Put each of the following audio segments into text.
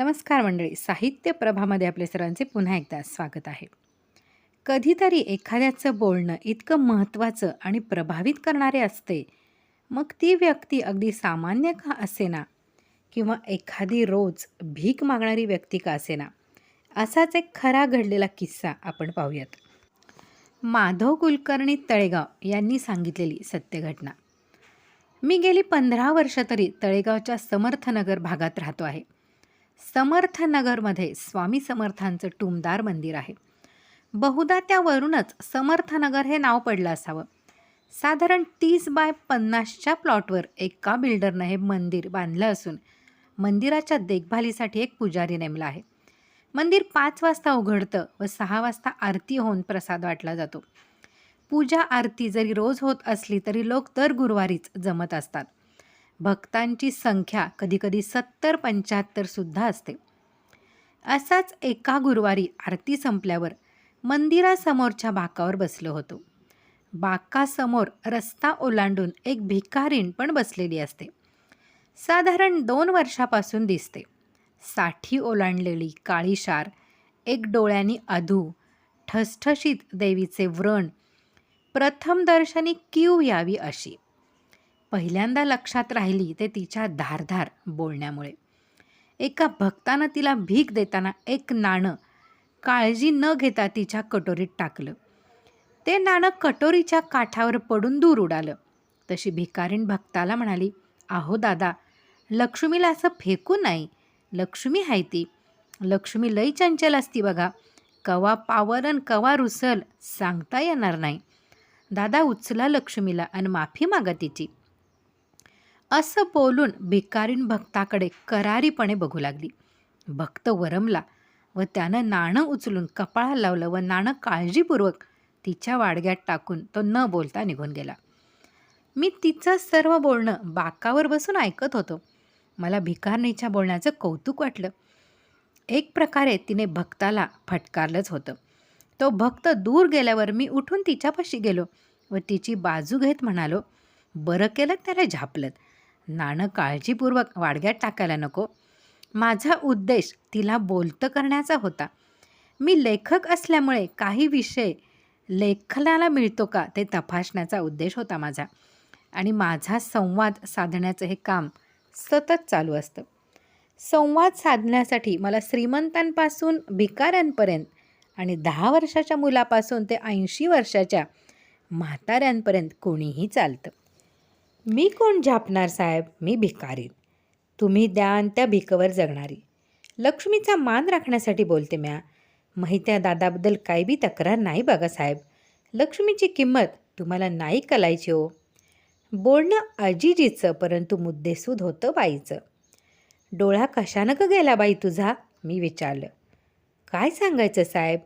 नमस्कार मंडळी. साहित्य प्रभामध्ये आपले सर्वांचे पुन्हा एकदा स्वागत आहे. कधीतरी एखाद्याचं बोलणं इतकं महत्त्वाचं आणि प्रभावित करणारे असते. मग ती व्यक्ती अगदी सामान्य का असेना? किंवा एखादी रोज भीक मागणारी व्यक्ती का असेना? असाच एक खरा घडलेला किस्सा आपण पाहूयात. माधव कुलकर्णी तळेगाव यांनी सांगितलेली सत्यघटना मी गेली पंधरा वर्ष तरी तळेगावच्या समर्थनगर भागात राहतो आहे. समर्थनगरमध्ये स्वामी समर्थांचं टुमदार मंदिर आहे. बहुधा त्यावरूनच समर्थनगर हे नाव पडलं असावं. साधारण तीस बाय पन्नासच्या प्लॉटवर एका बिल्डरनं हे मंदिर बांधलं असून मंदिराच्या देखभालीसाठी एक पुजारी नेमला आहे. मंदिर पाच वाजता उघडतं व सहा वाजता आरती होऊन प्रसाद वाटला जातो. पूजा आरती जरी रोज होत असली तरी लोक दर गुरुवारीच जमत असतात. भक्तांची संख्या कधीकधी सत्तर पंच्याहत्तरसुद्धा असते. असाच एका गुरुवारी आरती संपल्यावर मंदिरासमोरच्या बाकावर बसलो होतो. बाकासमोर रस्ता ओलांडून एक भिकारीण पण बसलेली असते. साधारण दोन वर्षापासून दिसते. साठी ओलांडलेली काळीशार एक डोळ्यांनी अधू ठसठशीत देवीचे व्रण प्रथमदर्शनी कीव यावी अशी. पहिल्यांदा लक्षात राहिली ते तिच्या धारधार बोलण्यामुळे. एका भक्तानं तिला भीक देताना एक नाणं काळजी न घेता तिच्या कटोरीत टाकलं. ते नाणं कटोरीच्या काठावर पडून दूर उडालं. तशी भिकारीण भक्ताला म्हणाली आहो दादा लक्ष्मीला असं फेकू नाही. लक्ष्मी आहे ती. लक्ष्मी लई चंचल असती बघा. कवा पावरन कवा रुसल सांगता येणार नाही. दादा उचला लक्ष्मीला आणि माफी मागा तिची. असं बोलून भिकारीण भक्ताकडे करारीपणे बघू लागली. भक्त वरमला व त्यानं नाणं उचलून कपाळाला लावलं व नाणं काळजीपूर्वक तिच्या वाडग्यात टाकून तो न बोलता निघून गेला. मी तिचं सर्व बोलणं बाकावर बसून ऐकत होतो. मला भिकारणीच्या बोलण्याचं कौतुक वाटलं. एक प्रकारे तिने भक्ताला फटकारलंच होतं. तो भक्त दूर गेल्यावर मी उठून तिच्यापाशी गेलो व तिची बाजू घेत म्हणालो बरं केलं त्याला झापलं नाणं काळजीपूर्वक वाडग्यात टाकायला नको. माझा उद्देश तिला बोलतं करण्याचा होता. मी लेखक असल्यामुळे काही विषय लेखनाला मिळतो का ते तपासण्याचा उद्देश होता माझा. आणि माझा संवाद साधण्याचं हे काम सतत चालू असतं. संवाद साधण्यासाठी मला श्रीमंतांपासून भिकाऱ्यांपर्यंत आणि दहा वर्षाच्या मुलापासून ते ऐंशी वर्षाच्या म्हाताऱ्यांपर्यंत कोणीही चालतं. मी कोण झापणार साहेब? मी भिकारी. तुम्ही द्यान त्या भिकवर जगणारी. लक्ष्मीचा मान राखण्यासाठी बोलते म्या. माहित्या दादाबद्दल काही बी तक्रार नाही बघा साहेब. लक्ष्मीची किंमत तुम्हाला नाही कलायची हो. बोलणं अजिजीचं परंतु मुद्देसूद होतं बाईचं. डोळा कशानं का गेला बाई तुझा? मी विचारलं. काय सांगायचं साहेब?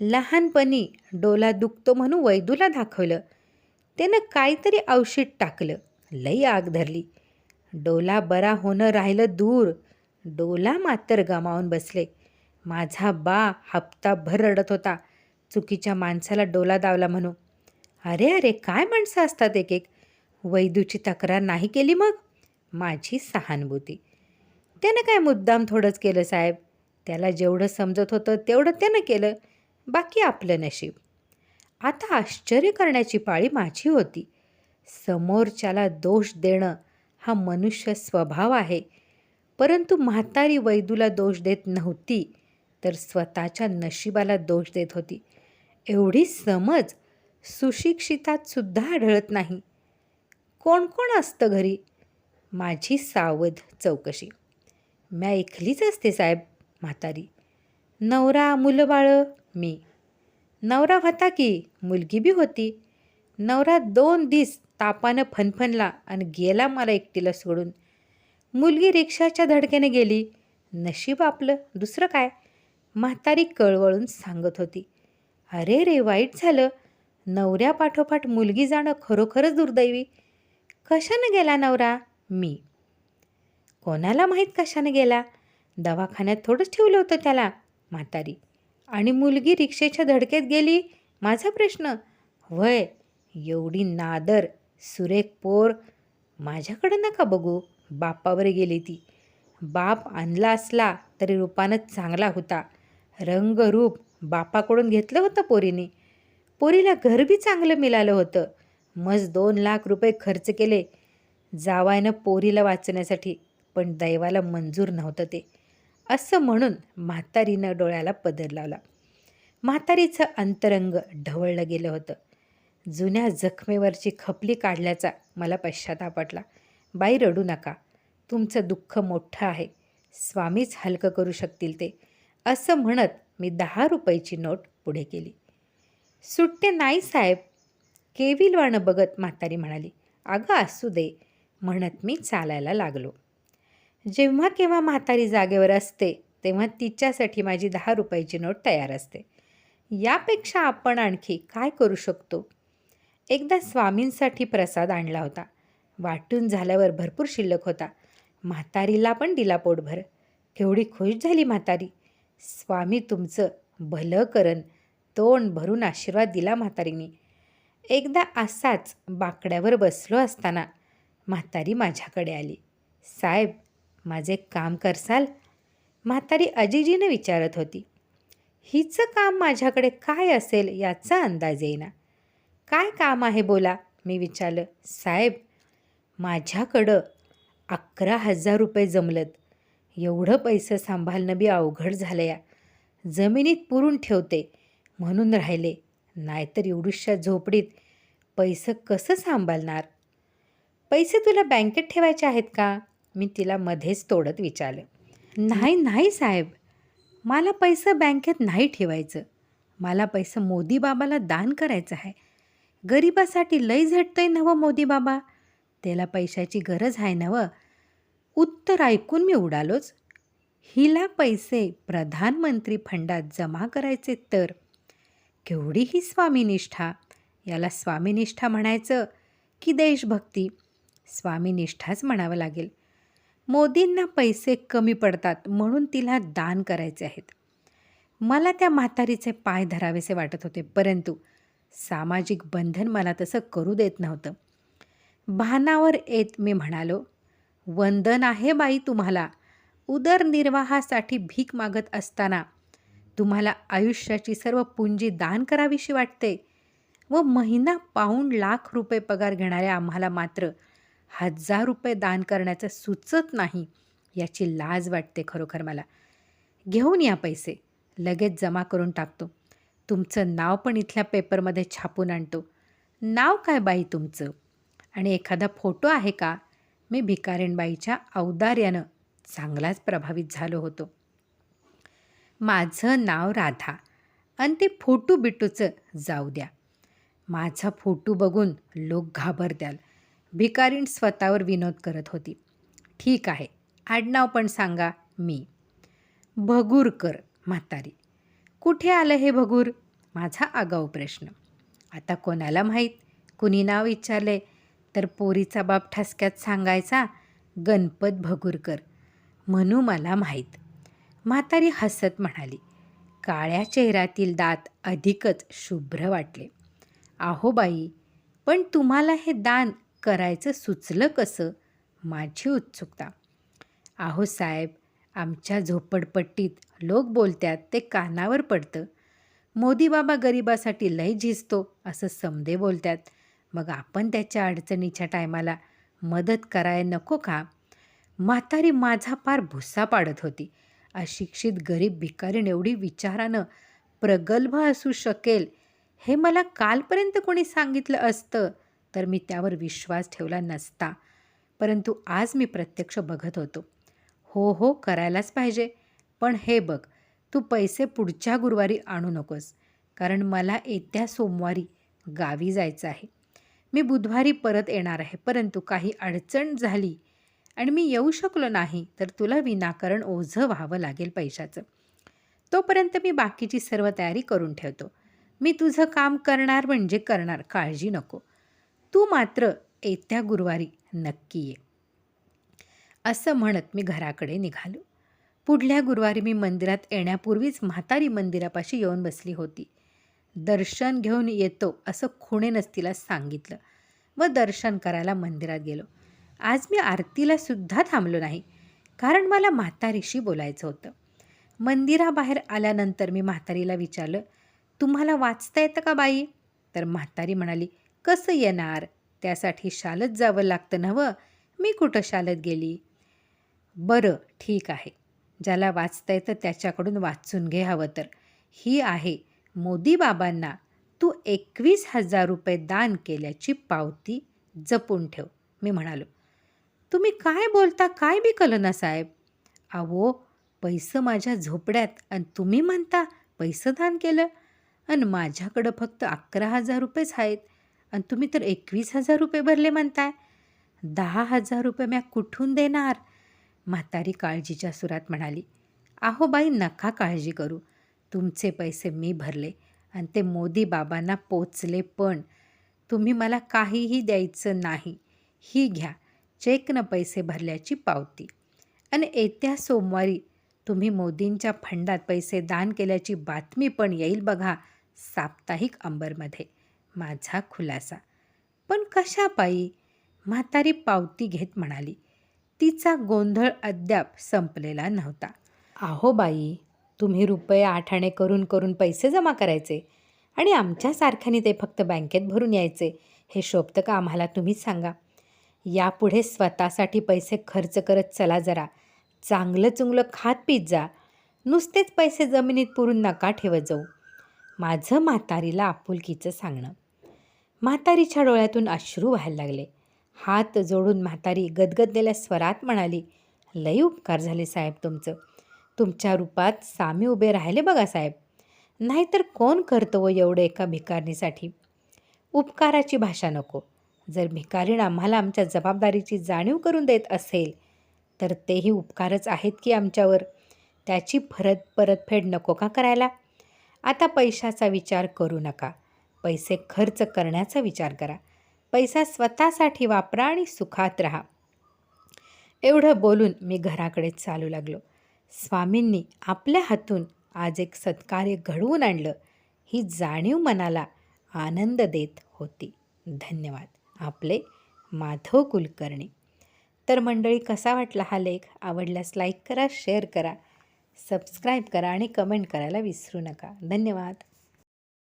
लहानपणी डोला दुखतो म्हणून वैदूला दाखवलं. त्यानं काहीतरी औषध टाकलं. लई आग धरली. डोला बरा होणं राहिलं दूर. डोला मात्र गमावून बसले. माझा बा हप्ताभर रडत होता. चुकीच्या माणसाला डोला दावला म्हणू अरे अरे काय माणसं असतात एक एक वैदूची तक्रार नाही केली मग? माझी सहानुभूती. त्यानं काय मुद्दाम थोडंच केलं साहेब? त्याला जेवढं समजत होतं तेवढं त्यानं केलं. बाकी आपलं नशीब. आता आश्चर्य करण्याची पाळी माझी होती. समोरच्याला दोष देणं हा मनुष्य स्वभाव आहे. परंतु म्हातारी वैदूला दोष देत नव्हती तर स्वतःच्या नशिबाला दोष देत होती. एवढी समज सुशिक्षितात सुद्धा आढळत नाही. कोण कोण असतं घरी? माझी सावध चौकशी. म्या एकलीच असते साहेब म्हातारी. नवरा मुलं बाळं मी. नवरा होता की मुलगी बी होती. नवरा दोन दिस तापानं फनफनला आणि गेला मला एकटीला सोडून. मुलगी रिक्षाच्या धडक्याने गेली. नशीब आपलं. दुसरं काय? म्हातारी कळवळून सांगत होती. अरे रे वाईट झालं. नवऱ्यापाठोपाठ मुलगी जाणं खरोखरच दुर्दैवी. कशानं गेला नवरा? मी. कोणाला माहीत कशानं गेला? दवाखान्यात थोडंच ठेवलं होतं त्याला म्हातारी. आणि मुलगी रिक्षेच्या धडकेत गेली? माझा प्रश्न. वय एवढी नादर. सुरेख पोर माझ्याकडं नका बघू बापावर गेली ती. बाप आणला असला तरी रूपानं चांगला होता. रंगरूप बापाकडून घेतलं होतं पोरीने. पोरीला घर बी चांगलं मिळालं होतं. मज दोन लाख रुपये खर्च केले. जावायनं पोरीला वाचण्यासाठी पण दैवाला मंजूर नव्हतं ते. असं म्हणून म्हातारीनं डोळ्याला पदर लावला. म्हातारीचं अंतरंग ढवळलं गेलं होतं. जुन्या जखमेवरची खपली काढल्याचा मला पश्चाताप वाटला. बाई रडू नका. तुमचं दुःख मोठं आहे. स्वामीच हलकं करू शकतील ते. असं म्हणत मी दहा रुपयाची नोट पुढे केली. सुट्टे नाही साहेब. केविलवाणं बघत म्हातारी म्हणाली. अगं असू दे म्हणत मी चालायला लागलो. जेव्हा केव्हा म्हातारी जागेवर असते तेव्हा तिच्यासाठी माझी दहा रुपयाची नोट तयार असते. यापेक्षा आपण आणखी काय करू शकतो? एकदा स्वामींसाठी प्रसाद आणला होता. वाटून झाल्यावर भरपूर शिल्लक होता. म्हातारीला पण दिला पोटभर. केवढी खुश झाली म्हातारी. स्वामी तुमचं भलं करन तोंड भरून आशीर्वाद दिला म्हातारीने. एकदा असाच बाकड्यावर बसलो असताना म्हातारी माझ्याकडे आली. साहेब माझे काम करसाल? म्हातारी अजिजीनं विचारत होती. हिचं काम माझ्याकडे काय असेल याचा अंदाज येईना. काय काम आहे बोला? मी विचारलं. साहेब माझ्याकडं अकरा हजार रुपये जमलत. एवढं पैसे सांभाळणं बी अवघड झालं या. जमिनीत पुरून ठेवते म्हणून राहिले. नाहीतर एवढूशा झोपडीत पैसे कसं सांभाळणार? पैसे तुला बँकेत ठेवायचे आहेत का? मी तिला मध्येच तोडत विचारलं. नाही नाही साहेब. मला पैसे बँकेत नाही ठेवायचं. मला पैसे मोदी बाबाला दान करायचं आहे. गरिबासाठी लय झटतंय नवं मोदी बाबा. त्याला पैशाची गरज आहे नवं. उत्तर ऐकून मी उडालोच. हिला पैसे प्रधानमंत्री फंडात जमा करायचे तर? केवढी ही स्वामीनिष्ठा? याला स्वामीनिष्ठा म्हणायचं की देशभक्ती? स्वामीनिष्ठाच म्हणावं लागेल. मोदींना पैसे कमी पडतात म्हणून तिला दान करायचे आहेत. मला त्या म्हातारीचे पाय धरावेसे वाटत होते परंतु सामाजिक बंधन मला तसं करू देत नव्हतं. भानावर येत मी म्हणालो वंदन आहे बाई तुम्हाला. उदरनिर्वाहासाठी भीक मागत असताना तुम्हाला आयुष्याची सर्व पुंजी दान करावीशी वाटते व महिना पाऊण लाख रुपये पगार घेणाऱ्या आम्हाला मात्र हजार रुपये दान करण्याचं सुचत नाही याची लाज वाटते खरोखर मला. घेऊन या पैसे. लगेच जमा करून टाकतो. तुमचं नाव पण इथल्या पेपरमध्ये छापून आणतो. नाव काय बाई तुमचं? आणि एखादा फोटो आहे का? मी भिकारीणबाईच्या औदार्यानं चांगलाच प्रभावित झालो होतो. माझं नाव राधा आणि ते फोटू बिटूचं जाऊ द्या. माझा फोटू बघून लोक घाबरत्याल. भिकारीण स्वतःवर विनोद करत होती. ठीक आहे आडनाव पण सांगा मी. भगूरकर म्हातारी. कुठे आलं हे भगूर? माझा आगाऊ प्रश्न. आता कोणाला माहीत? कुणी नाव विचारले तर पोरीचा बाप ठसक्यात सांगायचा गणपत भगूरकर. म्हणू मला माहीत. म्हातारी हसत म्हणाली. काळ्या चेहऱ्यातील दात अधिकच शुभ्र वाटले. आहो बाई पण तुम्हाला हे दान करायचं सुचलं कसं? माझी उत्सुकता. आहो साहेब आमच्या झोपडपट्टीत लोक बोलतात ते कानावर पडतं. मोदी बाबा गरिबासाठी लय झिजतो असं समदे बोलतात मग आपण त्याच्या अडचणीच्या टायमाला मदत करायला नको का? म्हातारी माझा पार भुस्सा पाडत होती. अशिक्षित गरीब भिकारीण एवढी विचारानं प्रगल्भ असू शकेल हे मला कालपर्यंत कोणी सांगितलं असतं तर मी त्यावर विश्वास ठेवला नसता. परंतु आज मी प्रत्यक्ष बघत होतो. हो हो करायलाच पाहिजे. पण हे बघ तू पैसे पुढच्या गुरुवारी आणू नकोस. कारण मला येत्या सोमवारी गावी जायचं आहे. मी बुधवारी परत येणार आहे परंतु काही अडचण झाली आणि मी येऊ शकलो नाही तर तुला विनाकारण ओझं व्हावं लागेल पैशाचं. तोपर्यंत मी बाकीची सर्व तयारी करून ठेवतो. मी तुझं काम करणार म्हणजे करणार काळजी नको. तू मात्र येत्या गुरुवारी नक्की ये. असं म्हणत मी घराकडे निघालो. पुढल्या गुरुवारी मी मंदिरात येण्यापूर्वीच म्हातारी मंदिरापाशी येऊन बसली होती. दर्शन घेऊन येतो असं खुणेनच तिला सांगितलं व दर्शन करायला मंदिरात गेलो. आज मी आरतीला सुद्धा थांबलो नाही कारण मला म्हातारीशी बोलायचं होतं. मंदिराबाहेर आल्यानंतर मी म्हातारीला विचारलं तुम्हाला वाचता येतं का बाई? तर म्हातारी म्हणाली कसं येणार? त्यासाठी शालत जावं लागतं नवं मी कुठं शालत गेली? बरं ठीक आहे. ज्याला वाचता येतं त्याच्याकडून वाचून घे हवं तर. ही आहे मोदी बाबांना तू एकवीस हजार रुपये दान केल्याची पावती जपून ठेव मी म्हणालो. तुम्ही काय बोलता काय बी कलं ना साहेब? अहो पैसं माझ्या झोपड्यात आणि तुम्ही म्हणता पैसं दान केलं. आणि माझ्याकडं फक्त अकरा हजार रुपयेच आहेत. आणि तुम्ही तर एकवीस हजार रुपये भरले म्हणताय. दहा हजार रुपये म्या कुठून देणार? म्हातारी काळजीच्या सुरात म्हणाली अहो बाई नका काळजी करू. तुमचे पैसे मी भरले आणि ते मोदी बाबांना पोचले पण. तुम्ही मला काहीही द्यायचं नाही. ही घ्या. चेकनं पैसे भरल्याची पावती. आणि येत्या सोमवारी तुम्ही मोदींच्या फंडात पैसे दान केल्याची बातमी पण येईल बघा साप्ताहिक अंबरमध्ये. माझा खुलासा. पण कशा पायी म्हातारी पावती घेत म्हणाली तिचा गोंधळ अद्याप संपलेला नव्हता. आहो बाई तुम्ही रुपये आठाणे करून करून पैसे जमा करायचे आणि आमच्यासारख्याने ते फक्त बँकेत भरून यायचे हे शोभतं का आम्हाला तुम्हीच सांगा? यापुढे स्वतःसाठी पैसे खर्च करत चला जरा. चांगलं चुंगलं खात पीत जा. नुसतेच पैसे जमिनीत पुरून नका ठेवत जाऊ. माझं म्हातारीला आपुलकीचं सांगणं. म्हातारीच्या डोळ्यातून अश्रू व्हायला लागले. हात जोडून म्हातारी गदगदलेल्या स्वरात म्हणाली लई उपकार झाले साहेब तुमचं. तुमच्या रूपात सामी उभे राहिले बघा साहेब. नाहीतर कोण करतो हो व एवढं एका भिकारणीसाठी? उपकाराची भाषा नको. जर भिकारीण आम्हाला आमच्या जबाबदारीची जाणीव करून देत असेल तर तेही उपकारच आहेत की आमच्यावर? त्याची परत परतफेड नको का करायला? आता पैशाचा विचार करू नका. पैसे खर्च करण्याचा विचार करा. पैसा स्वतःसाठी वापरा आणि सुखात राहा. एवढं बोलून मी घराकडे चालू लागलो. स्वामींनी आपल्या हातून आज एक सत्कार्य घडवून आणलं. ही जाणीव मनाला आनंद देत होती. धन्यवाद. आपले माधव कुलकर्णी. तर मंडळी कसा वाटला हा लेख? आवडल्यास लाईक करा शेअर करा सबस्क्राईब करा आणि कमेंट करायला विसरू नका. धन्यवाद.